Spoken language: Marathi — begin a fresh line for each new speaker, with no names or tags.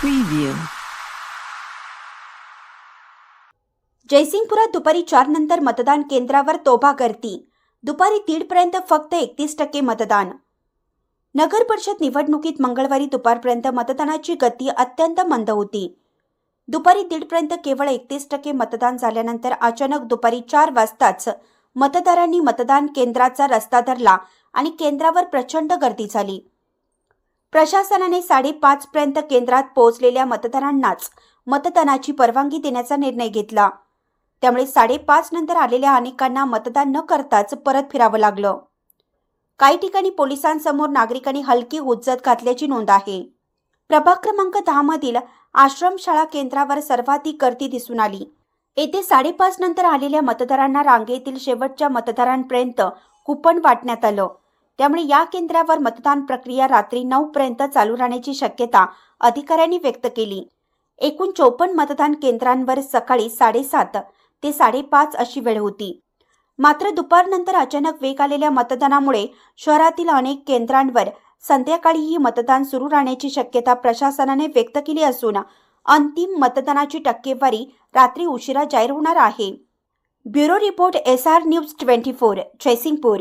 प्रीव्यू जयसिंगपुरात दुपारी चार नंतर मतदान केंद्रावर तोभा गर्दी. दुपारी दीडपर्यंत फक्त एकतीस टक्के मतदान. नगर परिषद निवडणुकीत मंगळवारी दुपारपर्यंत मतदानाची गती अत्यंत मंद होती. दुपारी दीडपर्यंत केवळ एकतीस टक्के मतदान झाल्यानंतर अचानक दुपारी चार वाजताच मतदारांनी मतदान केंद्राचा रस्ता धरला आणि केंद्रावर प्रचंड गर्दी झाली. प्रशासनाने साडेपाच पर्यंत केंद्रात पोहोचलेल्या मतदारांनाच मतदानाची परवानगी देण्याचा निर्णय घेतला. त्यामुळे साडेपाच नंतर आलेल्या अनेकांना मतदान न करताच परत फिरावं लागलं. काही ठिकाणी पोलिसांसमोर नागरिकांनी हलकी हुज्जत घातल्याची नोंद आहे. प्रभाग क्रमांक दहा मधील आश्रमशाळा केंद्रावर सर्वाधिक गर्दी दिसून आली. येथे साडेपाच नंतर आलेल्या मतदारांना रांगेतील शेवटच्या मतदारांपर्यंत कुपन वाटण्यात आलं. त्यामुळे या केंद्रावर मतदान प्रक्रिया रात्री नऊ पर्यंत चालू राहण्याची शक्यता अधिकाऱ्यांनी व्यक्त केली. एकूण चौपन्न मतदान केंद्रांवर सकाळी साडेसात ते साडेपाच अशी वेळ होती. मात्र दुपारनंतर अचानक वेग आलेल्या मतदानामुळे शहरातील अनेक केंद्रांवर संध्याकाळीही मतदान सुरू राहण्याची शक्यता प्रशासनाने व्यक्त केली असून अंतिम मतदानाची टक्केवारी रात्री उशिरा जाहीर होणार आहे. Bureau report S R news twenty four Jaysingpur.